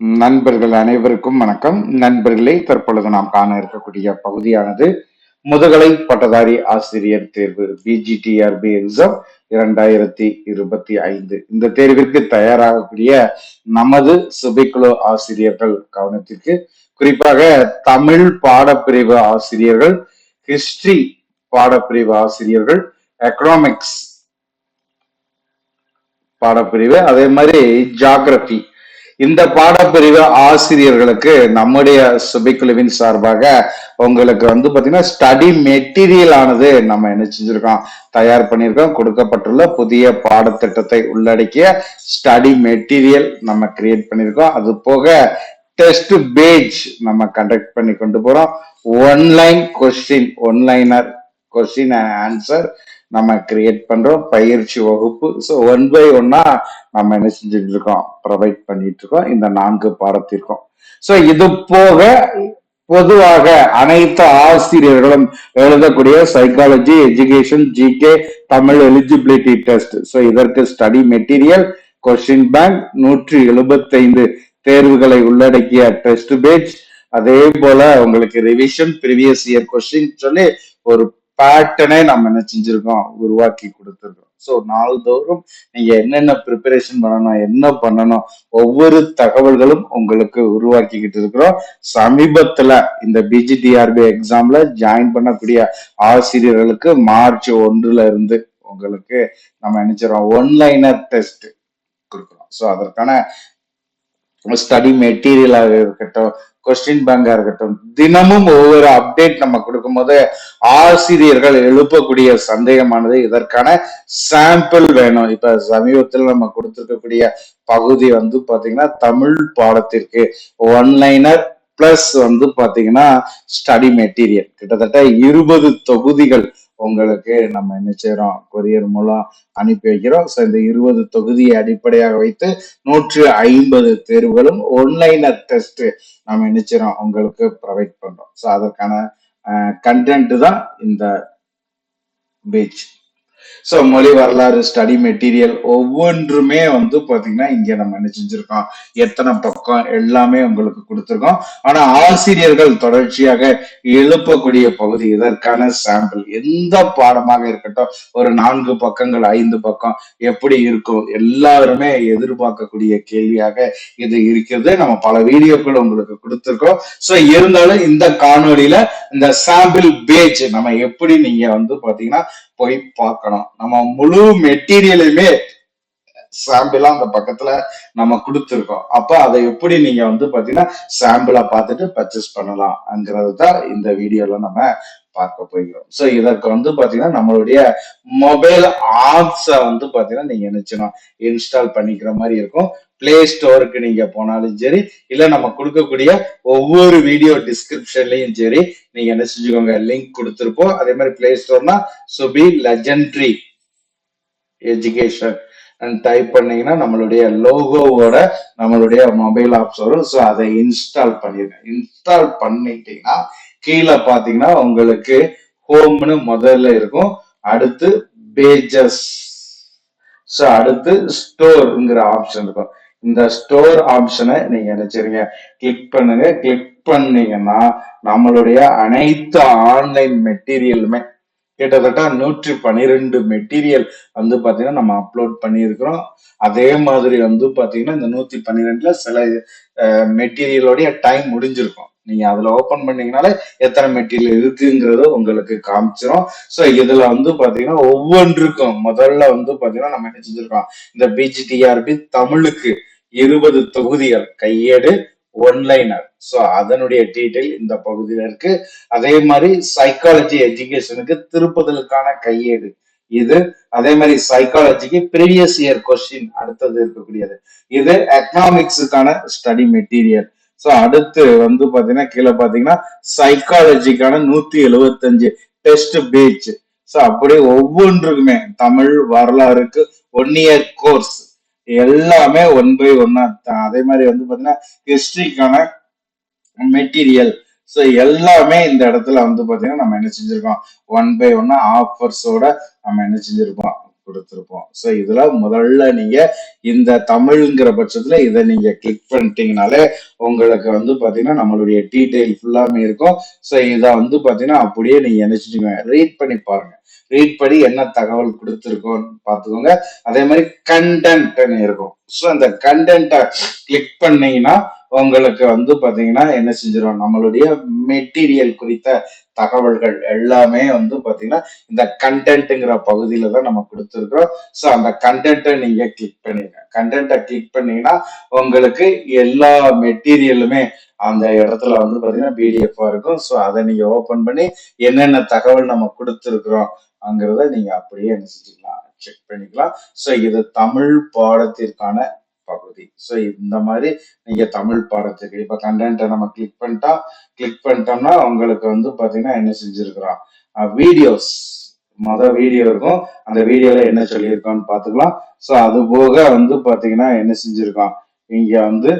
நண்பர்கள் அனைவருக்கும் வணக்கம். நண்பர்களே தற்பொழுது நாம் காண இருக்கக்கூடிய பகுதியானது முதுகலை பட்டதாரி ஆசிரியர் தேர்வு பிஜிடிஆர்பி எக்ஸாம் இரண்டாயிரத்தி இருபத்தி ஐந்து. இந்த தேர்விற்கு தயாராகக்கூடிய நமது சுபிக்குழு ஆசிரியர்கள் கவனத்திற்கு குறிப்பாக தமிழ் பாடப்பிரிவு ஆசிரியர்கள் ஹிஸ்டரி பாடப்பிரிவு ஆசிரியர்கள் எக்கனாமிக்ஸ் பாடப்பிரிவு அதே மாதிரி ஜாகிரபி இந்த பாடப்பிரிவு ஆசிரியர்களுக்கு நம்முடைய சுபைக்குழுவின் சார்பாக உங்களுக்கு வந்து பாத்தீங்கன்னா ஸ்டடி மெட்டீரியல் ஆனது நம்ம என்ன செஞ்சிருக்கோம்? தயார் பண்ணியிருக்கோம். கொடுக்கப்பட்டுள்ள புதிய பாடத்திட்டத்தை உள்ளடக்கிய ஸ்டடி மெட்டீரியல் நம்ம கிரியேட் பண்ணியிருக்கோம். அது போக டெஸ்ட் பேஜ் நம்ம கண்டக்ட் பண்ணி கொண்டு போறோம். One line question one liner question and answer நம்ம கிரியேட் பண்றோம் பயிற்சி வகுப்பு. ஸோ ஒன் பை ஒன்னா நம்ம என்ன செஞ்சுட்டு இருக்கோம் ப்ரொவைட் பண்ணிட்டு இருக்கோம் இந்த நான்கு பாடத்திற்கும். ஸோ இது போக பொதுவாக அனைத்து ஆசிரியர்களும் எழுதக்கூடிய psychology education GK Tamil eligibility test so இதற்கு ஸ்டடி மெட்டீரியல் கொஸ்டின் பேங்க் நூற்றி எழுபத்தைந்து தேர்வுகளை உள்ளடக்கிய டெஸ்ட் பேஜ் அதே போல உங்களுக்கு ரிவிஷன் ப்ரீவியஸ் இயர் கொஸ்டின் சொல்லி ஒரு பேட்டர்னே நம்ம என்ன செஞ்சிருக்கோம்? உருவாக்கி கொடுத்துருக்கோம். ஸோ நாள்தோறும் நீங்க என்னென்ன ப்ரிப்பரேஷன் பண்ணணும் என்ன பண்ணணும் ஒவ்வொரு தகவல்களும் உங்களுக்கு உருவாக்கிக்கிட்டு இருக்கிறோம். சமீபத்துல இந்த பிஜிடிஆர்பி எக்ஸாம்ல ஜாயின் பண்ணக்கூடிய ஆசிரியர்களுக்கு மார்ச் ஒன்றுல இருந்து உங்களுக்கு நம்ம நினைச்சிடறோம் ஒன்லைனர் டெஸ்ட் கொடுக்குறோம். ஸோ அதற்கான ஸ்டடி மெட்டீரியலாக இருக்கட்டும் கொஸ்டின் பேங்கா இருக்கட்டும் தினமும் ஒவ்வொரு அப்டேட் நம்ம கொடுக்கும் போது ஆசிரியர்கள் எழுப்பக்கூடிய சந்தேகமானது இதற்கான சாம்பிள் வேணும். இப்ப சமீபத்தில் நம்ம கொடுத்திருக்கக்கூடிய பகுதி வந்து பாத்தீங்கன்னா தமிழ் பாடத்திற்கு ஒன்லைனர் பிளஸ் வந்து பாத்தீங்கன்னா ஸ்டடி மெட்டீரியல் கிட்டத்தட்ட இருபது தொகுதிகள் உங்களுக்கு நம்ம என்ன செய்யறோம் கொரியர் மூலம் அனுப்பி வைக்கிறோம். ஸோ இந்த இருபது தொகுதியை அடிப்படையாக வைத்து நூற்று ஐம்பது தேர்வுகளும் ஒன்லைனர் டெஸ்ட் நம்ம என்ன செய்யறோம் உங்களுக்கு ப்ரொவைட் பண்றோம். ஸோ அதற்கான கண்டென்ட் தான் இந்த பேஜ் ஸோ மொழி வரலாறு ஸ்டடி மெட்டீரியல் ஒவ்வொன்றுமே வந்து பாத்தீங்கன்னா இங்க நம்ம என்ன செஞ்சுருக்கோம்? எத்தனை பக்கம் எல்லாமே உங்களுக்கு கொடுத்துருக்கோம். ஆனா ஆசிரியர்கள் தொடர்ச்சியாக எழுப்பக்கூடிய பகுதி இதற்கான சாம்பிள் எந்த பாடமாக இருக்கட்டும் ஒரு நான்கு பக்கங்கள் ஐந்து பக்கம் எப்படி இருக்கும் எல்லாருமே எதிர்பார்க்கக்கூடிய கேள்வியாக இது இருக்கிறது. நம்ம பல வீடியோக்கள் உங்களுக்கு கொடுத்துருக்கோம். ஸோ இருந்தாலும் இந்த காணொலியில இந்த சாம்பிள் பேஜ் நம்ம எப்படி நீங்க வந்து பாத்தீங்கன்னா போய் பார்க்கணும். நம்ம முழு மெட்டீரியலுமே சாம்பிளா அந்த பக்கத்துல நம்ம கொடுத்துருக்கோம். அப்ப அதை எப்படி நீங்க வந்து பாத்தீங்கன்னா சாம்பிளா பார்த்துட்டு பர்ச்சேஸ் பண்ணலாம்ங்கிறது தான் இந்த வீடியோல நம்ம பார்க்க போகிறோம். ஸோ இதற்கு வந்து பாத்தீங்கன்னா நம்மளுடைய மொபைல் ஆப்ஸை வந்து பாத்தீங்கன்னா நீங்க நினைச்சணும் இன்ஸ்டால் பண்ணிக்கிற மாதிரி இருக்கும். பிளே ஸ்டோருக்கு நீங்க போனாலும் சரி இல்ல நம்ம கொடுக்கக்கூடிய ஒவ்வொரு வீடியோ டிஸ்கிரிப்ஷன்லயும் சரி நீங்க என்ன செஞ்சுக்கோங்க லிங்க் கொடுத்துருப்போம். அதே மாதிரி பிளே ஸ்டோர்னா சுபி லெஜண்ட்ரி எஜுகேஷன் டைப் பண்ணீங்கன்னா நம்மளுடைய லோகோவோட நம்மளுடைய மொபைல் ஆப்ஸ் வரும் ஸோ அதை இன்ஸ்டால் பண்ணிடுங்க இன்ஸ்டால் பண்ணிட்டீங்கன்னா கீழே பார்த்தீங்கன்னா உங்களுக்கு ஹோம்னு முதல்ல இருக்கும். அடுத்து பேஜஸ் ஸோ அடுத்து ஸ்டோருங்கிற ஆப்ஷன் இருக்கும். இந்த ஸ்டோர் ஆப்ஷனை நீங்க நினைச்சிருங்க. கிளிக் பண்ணுங்க. கிளிக் பண்ணீங்கன்னா நம்மளுடைய அனைத்து ஆன்லைன் மெட்டீரியலுமே கிட்டத்தட்ட நூற்றி பன்னிரெண்டு மெட்டீரியல் வந்து பார்த்தீங்கன்னா நம்ம அப்லோட் பண்ணியிருக்கிறோம். அதே மாதிரி வந்து பார்த்தீங்கன்னா இந்த நூற்றி பன்னிரெண்டில் சில மெட்டீரியலோடைய டைம் முடிஞ்சிருக்கும். நீங்கள் அதில் ஓப்பன் பண்ணீங்கனாலே எத்தனை மெட்டீரியல் இருக்குங்கிறது உங்களுக்கு காமிச்சிரும். ஸோ இதில் வந்து பார்த்தீங்கன்னா ஒவ்வொன்றுக்கும் முதல்ல வந்து பார்த்தீங்கன்னா நம்ம என்ன செஞ்சுருக்கோம்? இந்த பிஜிடிஆர்பி தமிழுக்கு இருபது தொகுதிகள் கையேடு ஒன்லைனர் ஸோ அதனுடைய டீட்டெயில் இந்த பகுதியில் இருக்கு. அதே மாதிரி சைக்காலஜி எஜுகேஷனுக்கு திருப்புதலுக்கான கையேடு. இது அதே மாதிரி சைக்காலஜிக்கு ப்ரீவியஸ் இயர் கொஸ்டின் அடுத்தது இருக்கக்கூடியது. இது எக்கனாமிக்ஸுக்கான ஸ்டடி மெட்டீரியல் ஸோ அடுத்து வந்து பார்த்தீங்கன்னா கீழே பார்த்தீங்கன்னா சைக்காலஜிக்கான நூத்தி எழுபத்தஞ்சு டெஸ்ட் பேஜ் ஸோ அப்படியே ஒவ்வொன்றுக்குமே தமிழ் வரலாறுக்கு ஒன் இயர் கோர்ஸ் எல்லாமே ஒன் பை ஒன்னா அதே மாதிரி வந்து பாத்தீங்கன்னா ஹிஸ்டரிக்கான மெட்டீரியல் ஸோ எல்லாமே இந்த இடத்துல வந்து பாத்தீங்கன்னா நம்ம என்ன செஞ்சிருக்கோம்? ஒன் பை ஒன்னா ஆஃபர்ஸோட நம்ம என்ன செஞ்சிருக்கோம்? கொடுத்துருப்போம். ஸோ இதுல முதல்ல நீங்க இந்த தமிழ்ங்கிற பட்சத்துல இதை நீங்க கிளிக் பண்ணிட்டீங்கனாலே உங்களுக்கு வந்து பாத்தீங்கன்னா நம்மளுடைய டீட்டெயில் ஃபுல்லாமே இருக்கும். ஸோ இதை வந்து பாத்தீங்கன்னா அப்படியே நீங்க நினைச்சிட்டீங்க. ரீட் பண்ணி பாருங்க. ரீட் பண்ணி என்ன தகவல் கொடுத்துருக்கோன்னு பார்த்துக்கோங்க. அதே மாதிரி கண்டென்ட்னு இருக்கும். ஸோ அந்த கண்டென்ட்டை கிளிக் பண்ணீங்கன்னா உங்களுக்கு வந்து பார்த்தீங்கன்னா என்ன செஞ்சிடும் நம்மளுடைய மெட்டீரியல் குறித்த தகவல்கள் எல்லாமே வந்து பார்த்தீங்கன்னா இந்த கண்டென்ட்டுங்கிற பகுதியில தான் நம்ம கொடுத்துருக்கோம் ஸோ அந்த கண்டென்ட்டை நீங்கள் கிளிக் பண்ணிடுங்க கண்டென்ட்டை கிளிக் பண்ணீங்கன்னா உங்களுக்கு எல்லா மெட்டீரியலுமே அந்த இடத்துல வந்து பார்த்தீங்கன்னா பிடிஎஃபாக இருக்கும். ஸோ அதை நீங்கள் ஓப்பன் பண்ணி என்னென்ன தகவல் நம்ம கொடுத்துருக்குறோம் அங்கிறத நீங்கள் அப்படியே என்ன செஞ்சுக்கலாம்? செக் பண்ணிக்கலாம். ஸோ இது தமிழ் பாடத்திற்கான பகுதி. ஸோ இந்த மாதிரி நீங்கள் தமிழ் பாடத்துக்கு இப்போ கண்டென்ட்டை நம்ம கிளிக் பண்ணிட்டா கிளிக் பண்ணிட்டோம்னா உங்களுக்கு வந்து பார்த்தீங்கன்னா என்ன செஞ்சிருக்கிறோம் வீடியோஸ் மொதல் வீடியோ இருக்கும். அந்த வீடியோல என்ன சொல்லியிருக்கோம்னு பார்த்துக்கலாம். ஸோ அது போக வந்து பார்த்தீங்கன்னா என்ன செஞ்சுருக்கோம் இங்கே வந்து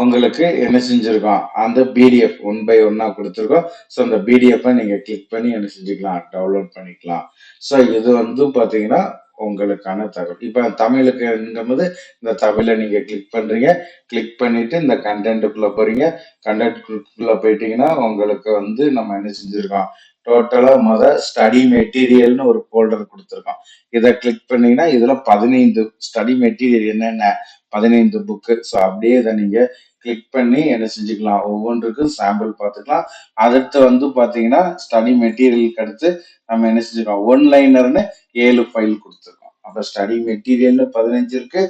உங்களுக்கு என்ன செஞ்சுருக்கோம். அந்த பிடிஎஃப் ஒன் பை ஒன்னாக கொடுத்துருக்கோம். ஸோ அந்த பிடிஎஃப்பை நீங்கள் கிளிக் பண்ணி என்ன செஞ்சுக்கலாம்? டவுன்லோட் பண்ணிக்கலாம். ஸோ இது வந்து பார்த்தீங்கன்னா உங்களுக்கான தகவல். இப்போ தமிழுக்குங்கும் போது இந்த தமிழை நீங்கள் கிளிக் பண்ணுறீங்க கிளிக் பண்ணிவிட்டு இந்த கண்டென்ட்டுக்குள்ளே போகிறீங்க கண்டென்ட்டுக்குள்ளே போயிட்டீங்கன்னா உங்களுக்கு வந்து நம்ம என்ன செஞ்சுருக்கோம்? டோட்டலாக முத ஸ்டடி மெட்டீரியல்னு ஒரு ஃபோல்டர் கொடுத்துருக்கோம். இதை கிளிக் பண்ணிங்கன்னா இதில் பதினைந்து ஸ்டடி மெட்டீரியல் என்னென்ன? பதினைந்து புக்கு ஸோ அப்படியே இதை நீங்கள் கிளிக் பண்ணி என்ன செஞ்சுக்கலாம்? ஒவ்வொன்றுக்கும் சாம்பிள் பார்த்துக்கலாம். அடுத்து வந்து பாத்தீங்கன்னா ஸ்டடி மெட்டீரியலுக்கு அடுத்து நம்ம என்ன செஞ்சுக்கலாம்? ஒன்லைனர்னு ஏழு ஃபைல் கொடுத்துருக்கோம். அப்போ ஸ்டடி மெட்டீரியல்னு பதினஞ்சு இருக்கு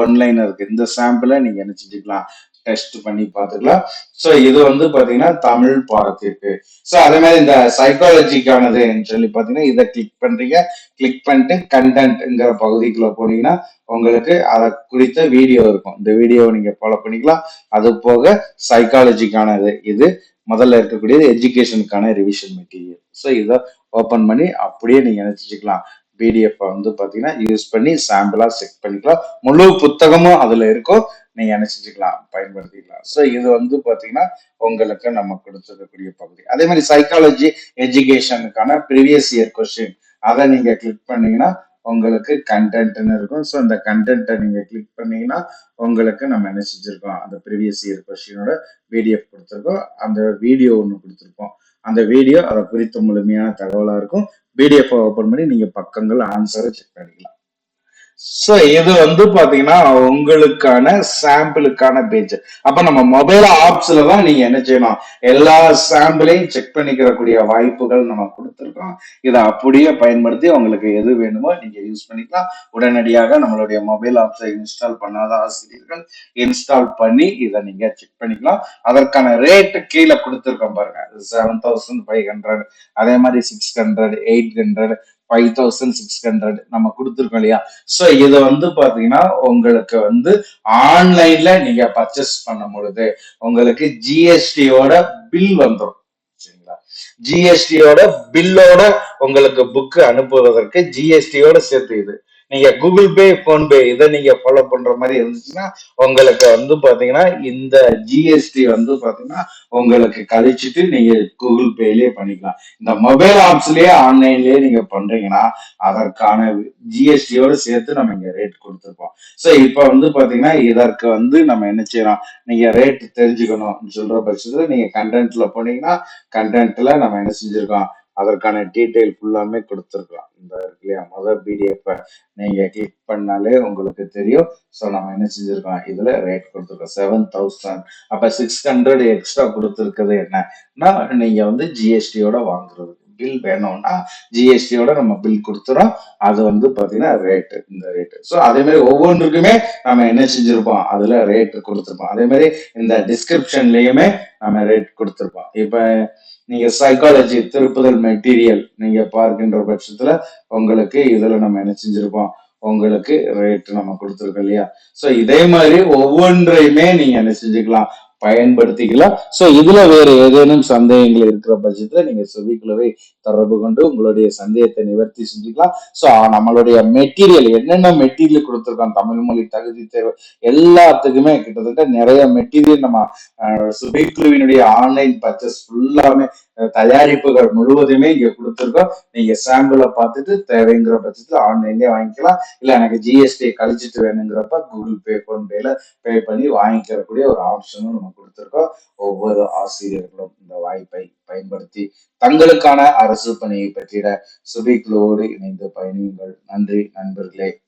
ஒன்லைனர் இருக்கு இந்த சாம்பிளை நீங்க என்ன செஞ்சுக்கலாம்? டெஸ்ட் பண்ணி பார்த்துக்கலாம். ஸோ இது வந்து பாத்தீங்கன்னா தமிழ் பாடத்திற்கு. ஸோ அதே மாதிரி இந்த சைக்காலஜிக்கானதுன்னு சொல்லி பாத்தீங்கன்னா இதை கிளிக் பண்றீங்க. கிளிக் பண்ணிட்டு கண்டென்ட்ங்கிற பகுதிக்குள்ள போனீங்கன்னா உங்களுக்கு அதை குறித்த வீடியோ இருக்கும். இந்த வீடியோவை நீங்க ஃபாலோ பண்ணிக்கலாம். அது போக சைக்காலஜிக்கானது இது. முதல்ல இருக்கக்கூடியது எஜுகேஷனுக்கான ரிவிஷன் மெட்டீரியல் ஸோ இதை ஓப்பன் பண்ணி அப்படியே நீங்க நினச்சிக்கலாம். பிடிஎஃப் வந்து பாத்தீங்கன்னா யூஸ் பண்ணி சாம்பிளா செக் பண்ணிக்கலாம். முழு புத்தகமும் அதுல இருக்கும். நீங்கள் என்ன செஞ்சுக்கலாம் பயன்படுத்திக்கலாம். ஸோ இது வந்து பார்த்தீங்கன்னா உங்களுக்கு நம்ம கொடுத்துருக்கக்கூடிய பகுதி. அதே மாதிரி சைக்காலஜி எஜுகேஷனுக்கான ப்ரீவியஸ் இயர் கொஸ்டின் அதை நீங்க கிளிக் பண்ணீங்கன்னா உங்களுக்கு கண்டென்ட்னு இருக்கும். ஸோ அந்த கண்டென்ட்டை நீங்க கிளிக் பண்ணீங்கன்னா உங்களுக்கு நம்ம என்ன செஞ்சுருக்கோம் அந்த ப்ரீவியஸ் இயர் கொஸ்டினோட பிடிஎஃப் கொடுத்துருக்கோம். அந்த வீடியோ ஒன்று கொடுத்துருக்கோம் அந்த வீடியோ அதை குறித்த முழுமையான தகவலாக இருக்கும். பிடிஎஃப் ஓப்பன் பண்ணி நீங்கள் பக்கங்கள் ஆன்சரை செக் பண்ணிக்கலாம். ஸோ இது வந்து பாத்தீங்கன்னா உங்களுக்கான சாம்பிளுக்கான பேஜ் அப்ப நம்ம மொபைல் ஆப்ஸ்ல தான் நீங்க என்ன செய்யணும்? எல்லா சாம்பிளையும் செக் பண்ணிக்கிறக்கூடிய வாய்ப்புகள் நம்ம கொடுத்துருக்கோம். இதை அப்படியே பயன்படுத்தி உங்களுக்கு எது வேணுமோ நீங்க யூஸ் பண்ணிக்கலாம். உடனடியாக நம்மளுடைய மொபைல் ஆப்ஸை இன்ஸ்டால் பண்ணாத ஆசிரியர்கள் இன்ஸ்டால் பண்ணி இதை நீங்க செக் பண்ணிக்கலாம். அதற்கான ரேட்டு கீழே கொடுத்துருக்கோம் பாருங்க. செவன் தௌசண்ட் ஃபைவ் ஹண்ட்ரட் அதே மாதிரி six hundred eight hundred five thousand six hundred நம்ம கொடுத்துருக்கோம் இல்லையா? ஸோ இதை வந்து பாத்தீங்கன்னா உங்களுக்கு வந்து ஆன்லைன்ல நீங்க பர்ச்சேஸ் பண்ணும் பொழுது உங்களுக்கு ஜிஎஸ்டியோட பில் வந்துடும் சரிங்களா? ஜிஎஸ்டியோட பில்லோட உங்களுக்கு புக் அனுப்புவதற்கு ஜிஎஸ்டியோட சேர்த்து இது. நீங்க கூகுள் பே போன்பே இதை நீங்க ஃபாலோ பண்ற மாதிரி இருந்துச்சுன்னா உங்களுக்கு வந்து பாத்தீங்கன்னா இந்த ஜிஎஸ்டி வந்து பாத்தீங்கன்னா உங்களுக்கு கழிச்சிட்டு நீங்க கூகுள் பேலயே பண்ணிக்கலாம். இந்த மொபைல் ஆப்ஸ்லயே ஆன்லைன்லயே நீங்க பண்றீங்கன்னா அதற்கான ஜிஎஸ்டியோட சேர்த்து நம்ம இங்க ரேட் கொடுத்துருப்போம். ஸோ இப்போ வந்து பாத்தீங்கன்னா இதற்கு வந்து நம்ம என்ன செய்யறோம்? நீங்க ரேட் தெரிஞ்சுக்கணும் சொல்ற பட்சத்துல நீங்க கண்டென்ட்ல போனீங்கன்னா கண்டென்ட்ல நம்ம என்ன செஞ்சிருக்கோம்? அதற்கான டீட்டெயில் ஃபுல்லாமே கொடுத்துருக்கலாம். இந்த இல்லையா முதல் பிடிஎஃப்பை நீங்கள் கிளிக் பண்ணாலே உங்களுக்கு தெரியும். ஸோ நம்ம என்ன செஞ்சுருக்கோம்? இதில் ரேட் கொடுத்துருக்கோம். செவன் தௌசண்ட் அப்போ சிக்ஸ் ஹண்ட்ரட் எக்ஸ்ட்ரா கொடுத்துருக்குறது என்னன்னா நீங்கள் வந்து ஜிஎஸ்டியோட வாங்குறது பில் வேணும்னா ஜிஎஸ்டியோட நம்ம பில் கொடுத்துறோம். அது வந்து பார்த்தீங்கன்னா ரேட்டு இந்த ரேட்டு ஸோ அதே மாதிரி ஒவ்வொன்றுக்குமே நம்ம என்ன செஞ்சுருப்போம்? அதில் ரேட்டு கொடுத்துருப்போம். அதே மாதிரி இந்த டிஸ்கிரிப்ஷன்லேயுமே நம்ம ரேட் கொடுத்துருப்போம். இப்போ நீங்க சைக்காலஜி திருப்புதல் மெட்டீரியல் நீங்க பார்க்கின்ற பட்சத்துல உங்களுக்கு இதுல நம்ம என்ன செஞ்சிருப்போம்? உங்களுக்கு ரேட் நம்ம கொடுத்துருக்கோம் இல்லையா? சோ இதே மாதிரி ஒவ்வொன்றையுமே நீங்க என்ன செஞ்சுக்கலாம்? பயன்படுத்திக்கலாம் ஸோ இதுல வேற ஏதேனும் சந்தேகங்கள் இருக்கிற பட்சத்துல நீங்க சுபிக்குழுவை தொடர்பு கொண்டு உங்களுடைய சந்தேகத்தை நிவர்த்தி செஞ்சுக்கலாம். ஸோ நம்மளுடைய மெட்டீரியல் என்னென்ன மெட்டீரியல் கொடுத்துருக்கோம் தமிழ் மொழி தகுதி தேர்வு எல்லாத்துக்குமே கிட்டத்தட்ட நிறைய மெட்டீரியல் நம்ம சுபைக்குழுவினுடைய ஆன்லைன் பர்ச்சேஸ் ஃபுல்லாமே தயாரிப்புகள் முழுவதுமே இங்க கொடுத்துருக்கோம். நீங்க சாம்பிளை பார்த்துட்டு தேவைங்கிற பட்சத்துல ஆன்லைன்லயே வாங்கிக்கலாம். இல்ல எனக்கு ஜிஎஸ்டி கழிச்சிட்டு வேணுங்கிறப்ப கூகுள் பே போன்பேல பே பண்ணி வாங்கிக்கிறக்கூடிய ஒரு ஆப்ஷனும் நமக்கு கொடுத்திருக்கோம். ஒவ்வொரு ஆசிரியர்களும் இந்த வாய்ப்பை பயன்படுத்தி தங்களுக்கான அரசு பணியை பற்றிட சுபிக்குழுவோடு இணைந்து பயணியுங்கள். நன்றி நண்பர்களே.